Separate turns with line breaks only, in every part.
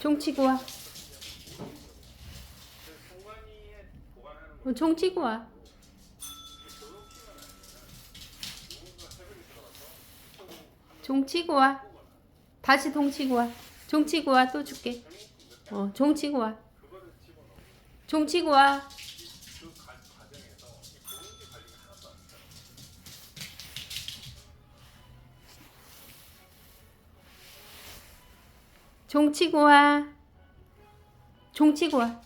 종 치고 와. 어, 종 치고 와. 종 치고 와. 다시 동 치고 와. 종 치고 와. 또 줄게. 어, 종 치고 와. 종 치고 와. 종 치고 와. 종 치고 와.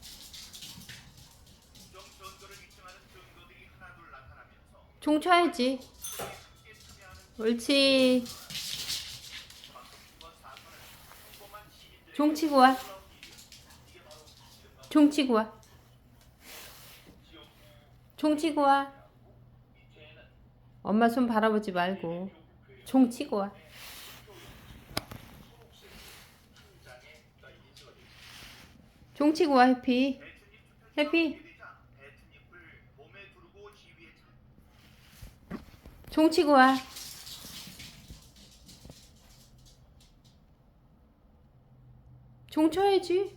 종 쳐야지. 옳지. 종 치고 와. 종 치고 와. 종 치고 와. 엄마 손 바라보지 말고. 종 치고 와. 종 치고 와, 해피. 해피. 종 치고 와. 종 쳐야지.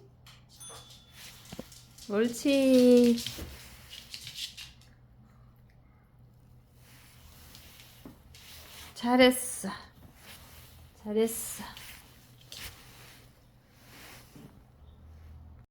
옳지. 잘했어. 잘했어.